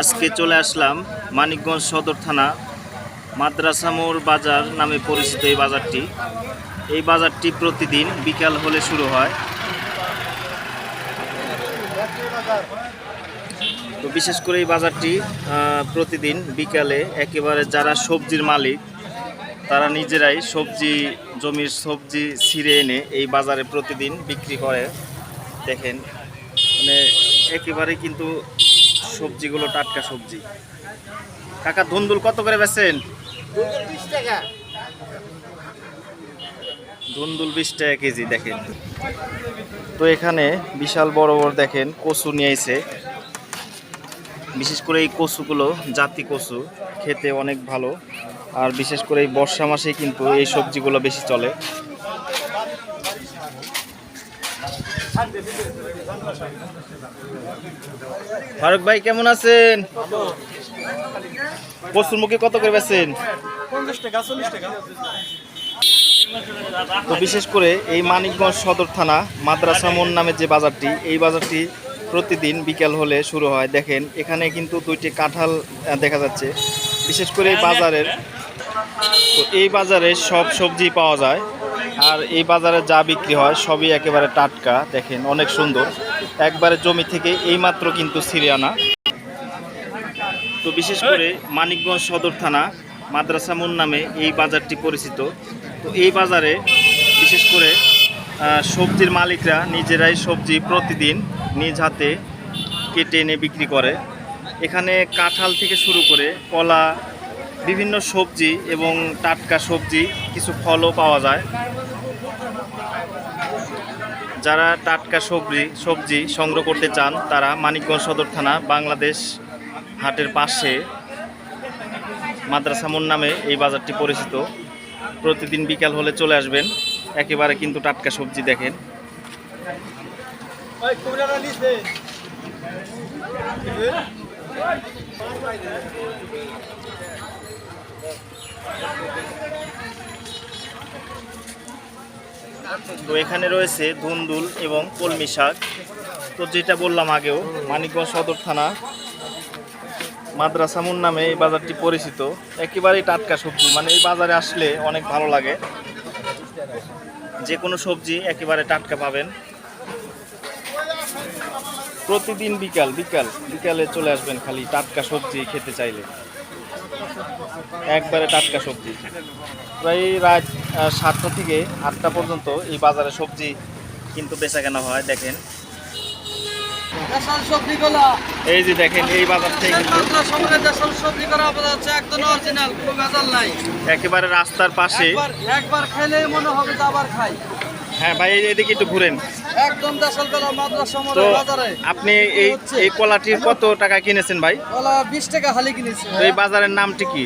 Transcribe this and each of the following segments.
আজকে চলে আসলাম মানিকগঞ্জ সদর থানা মাদ্রাসা মোড় বাজার নামে পরিচিত এই বাজারটি। এই বাজারটি প্রতিদিন বিকাল হলে শুরু হয়। তো বিশেষ করে এই বাজারটি প্রতিদিন বিকালে একেবারে যারা সবজির মালিক, তারা নিজেরাই সবজি জমির সবজি ছিঁড়ে এনে এই বাজারে প্রতিদিন বিক্রি করে। দেখেন মানে একেবারে কিন্তু সবজিগুলো, টাটকা সবজি। কাকা, ধুন্দুল কত করে বেচেন ধুন্দুল বিশ টাকা কেজি, দেখেন। তো এখানে বিশাল বড় বড় দেখেন, কচু নিয়ে আইছে। বিশেষ করে এই কচুগুলো, জাতি কচু, খেতে অনেক ভালো। আর বিশেষ করে এই বর্ষা মাসে কিন্তু এই সবজিগুলো বেশি চলে। ফারুক ভাই কেমন আছেন? কচুর মুখে কত করে বেছেন তো বিশেষ করে এই মানিকগঞ্জ সদর থানা মাদ্রাসা মোড় নামে যে বাজারটি এই বাজারটি প্রতিদিন বিকেল হলে শুরু হয়। দেখেন এখানে কিন্তু দুইটি কাঁঠাল দেখা যাচ্ছে। বিশেষ করে এই বাজারের তো এই বাজারে সব সবজি পাওয়া যায়। আর এই বাজারে যা বিক্রি হয় সবই একেবারে টাটকা, দেখেন অনেক সুন্দর। একবারে জমি থেকে এইমাত্র কিন্তু সিরিয়ানা। তো বিশেষ করে মানিকগঞ্জ সদর থানা, মাদ্রাসা মোড় নামে এই বাজারটি পরিচিত। তো এই বাজারে বিশেষ করে সবজির মালিকরা নিজেরাই সবজি প্রতিদিন নিজ হাতে কেটে এনে বিক্রি করে। এখানে কাঁঠাল থেকে শুরু করে কলা, বিভিন্ন সবজি এবং টাটকা সবজি, কিছু ফলও পাওয়া যায়। যারা টাটকা সবজি সবজি সংগ্রহ করতে চান, তারা মানিকগঞ্জ সদর থানা, বাংলাদেশ হাটের পাশে মাদ্রাসা নামে এই বাজারটি পরিচিত। প্রতিদিন বিকাল হলে চলে আসবেন। একেবারে কিন্তু টাটকা সবজি দেখেন। তো এখানে রয়েছে ধুন্দুল এবং কলমি শাক। তো যেটা বললাম আগেও, মানিকগঞ্জ সদর থানা, মাদ্রাসা মোড় নামে এই বাজারটি পরিচিত। একেবারেই টাটকা সবজি মানে এই বাজারে আসলে অনেক ভালো লাগে। যে কোনো সবজি একেবারে টাটকা পাবেন। প্রতিদিন বিকাল বিকাল, বিকালে চলে আসবেন খালি টাটকা সবজি খেতে চাইলে। একবারে টাটকা সবজি। প্রায় রাত সাতটা থেকে আটটা পর্যন্ত এই বাজারে সবজি কিন্তু বেচা কেনা হয় দেখেন। এই যে দেখেন এই বাজার থেকে একেবারে রাস্তার পাশে। একবার খেলেই মনে হবে আবার খাই। হ্যাঁ ভাই এদিকে একটু ঘুরেন। একদম তো আপনি এই এই কলাটির কত টাকা কিনেছেন ভাই? কলা বিশ টাকা হালি কিনেছি এই বাজারের নামটি কি?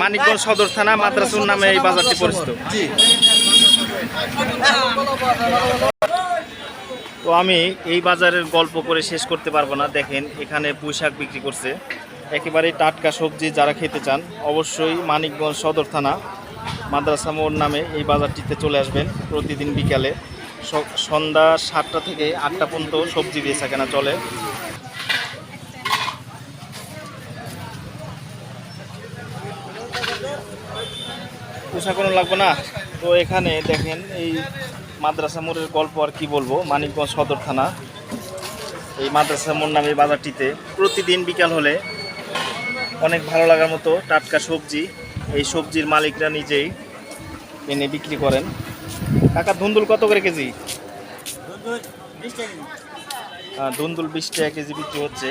মানিকগঞ্জ সদর থানা মাদ্রাসুর নামে এই বাজারটি পরিচিত। তো আমি এই বাজারের গল্প করে শেষ করতে পারব না। দেখেন এখানে পুঁইশাক বিক্রি করছে। একেবারেই টাটকা সবজি যারা খেতে চান অবশ্যই মানিকগঞ্জ সদর থানা। মাদ্রাসা মোড় নামে এই বাজারটিতে চলে আসবেন প্রতিদিন বিকালে। সন্ধ্যা সাতটা থেকে আটটা পর্যন্ত সবজি বেচা কেনা চলে। পোশাক কোনো লাগবে না? তো এখানে দেখেন এই মাদ্রাসা মোড়ের গল্প আর কি বলব? মানিকগঞ্জ সদর থানা। এই মাদ্রাসা মোড় নামে বাজারটিতে প্রতিদিন বিকাল হলে অনেক ভালো লাগার মতো টাটকা সবজি এই সবজির মালিকরা নিজেই এনে বিক্রি করেন। কাকা, ধুন্দুল কত করে কেজি? হ্যাঁ ধুন্দুল বিশ টাকা কেজি বিক্রি হচ্ছে।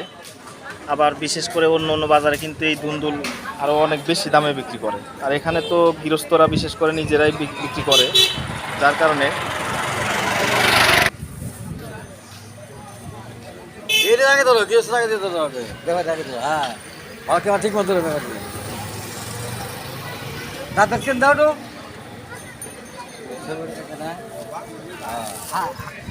আবার বিশেষ করে অন্য অন্য বাজারে কিন্তু এই ধুন্দুল আরও অনেক বেশি দামে বিক্রি করে। আর এখানে তো গৃহস্থরা বিশেষ করে নিজেরাই বিক্রি করে। যার কারণে আগে ধরো দেখা হ্যাঁ। ঠিক মতো দেখা দিবে দাঁতের কেন দাও তো হ্যাঁ